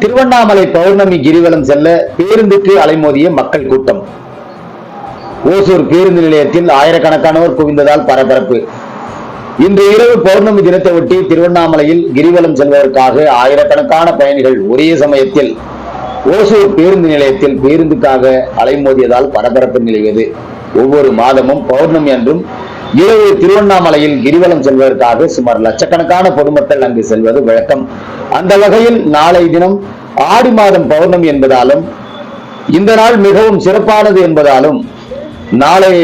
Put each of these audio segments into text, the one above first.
திருவண்ணாமலை பௌர்ணமி கிரிவலம் செல்ல பேருந்துக்கு அலைமோதிய மக்கள் கூட்டம். ஓசூர் பேருந்து நிலையத்தில் ஆயிரக்கணக்கானோர் குவிந்ததால் பரபரப்பு. இன்று இரவு பௌர்ணமி தினத்தை ஒட்டி திருவண்ணாமலையில் கிரிவலம் செல்வதற்காக ஆயிரக்கணக்கான பயணிகள் ஒரே சமயத்தில் ஓசூர் பேருந்து நிலையத்தில் பேருந்துக்காக அலைமோதியதால் பரபரப்பு நிலவியது. ஒவ்வொரு மாதமும் பௌர்ணமி அன்றும் இரவு திருவண்ணாமலையில் கிரிவலம் செல்வதற்காக சுமார் லட்சக்கணக்கான பொதுமக்கள் அங்கு செல்வது வழக்கம். அந்த வகையில் நாளை தினம் ஆடி மாதம் பௌர்ணமி என்பதாலும் இந்த நாள் மிகவும் சிறப்பானது என்பதாலும் நாளை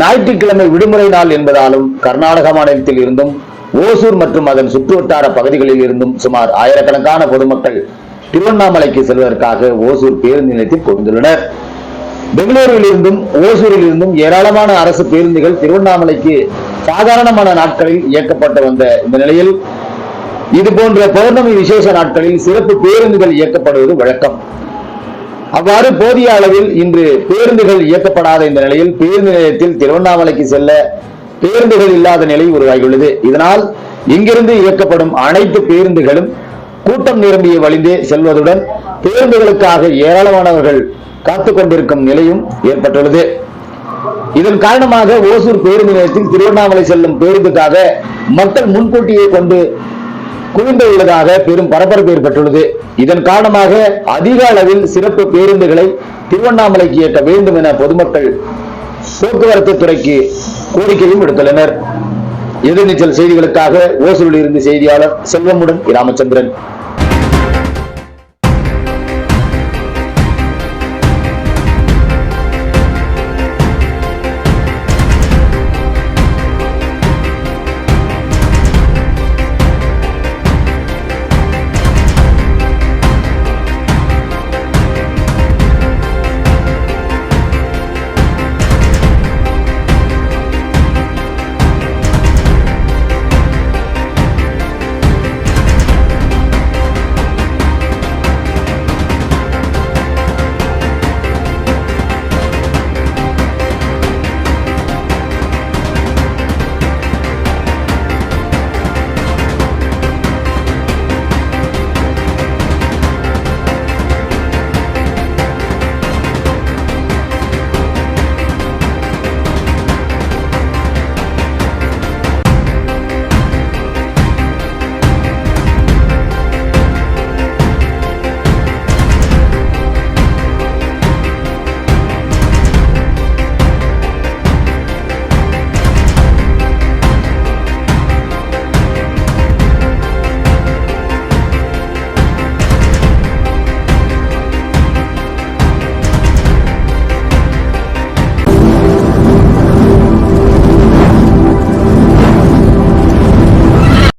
ஞாயிற்றுக்கிழமை விடுமுறை நாள் என்பதாலும் கர்நாடக மாநிலத்தில் இருந்தும் ஓசூர் மற்றும் அதன் சுற்றுவட்டார பகுதிகளில் இருந்தும் சுமார் ஆயிரக்கணக்கான பொதுமக்கள் திருவண்ணாமலைக்கு செல்வதற்காக ஓசூர் பேருந்து நிலையத்தில் குவிந்துள்ளனர் பெங்களூரில் இருந்தும் ஓசூரில் இருந்தும் ஏராளமான அரசு பேருந்துகள் திருவண்ணாமலைக்கு சாதாரணமான நாட்களில் இயக்கப்பட்டு வந்த இந்த நிலையில் இது போன்ற பௌர்ணமி விசேஷ நாட்களில் சிறப்பு பேருந்துகள் இயக்கப்படுவது வழக்கம். அவ்வாறு போதிய அளவில் இன்று பேருந்துகள் இயக்கப்படாத இந்த நிலையில் பேருந்து நிலையத்தில் திருவண்ணாமலைக்கு செல்ல பேருந்துகள் இல்லாத நிலை உருவாகியுள்ளது. இதனால் இங்கிருந்து இயக்கப்படும் அனைத்து பேருந்துகளும் கூட்டம் நிரம்பிய வழிந்தே செல்வதுடன் பேருந்துகளுக்காக ஏராளமானவர்கள் காத்துக் கொண்டிருக்கும் நிலையும் ஏற்பட்டுள்ளது. இதன் காரணமாக ஓசூர் பேருந்து நிலையத்தில் திருவண்ணாமலை செல்லும் பேருந்துக்காக மக்கள் முன்கூட்டியை கொண்டு குவிந்து உள்ளதாக பெரும் பரபரப்பு ஏற்பட்டுள்ளது. இதன் காரணமாக அதிக அளவில் சிறப்பு பேருந்துகளை திருவண்ணாமலைக்கு இயக்க வேண்டும் என பொதுமக்கள் போக்குவரத்து துறைக்கு கோரிக்கையும் விடுத்துள்ளனர். எதிர்நீச்சல் செய்திகளுக்காக ஓசூரில் இருந்து செய்தியாளர் செல்வமுடன் ராமச்சந்திரன்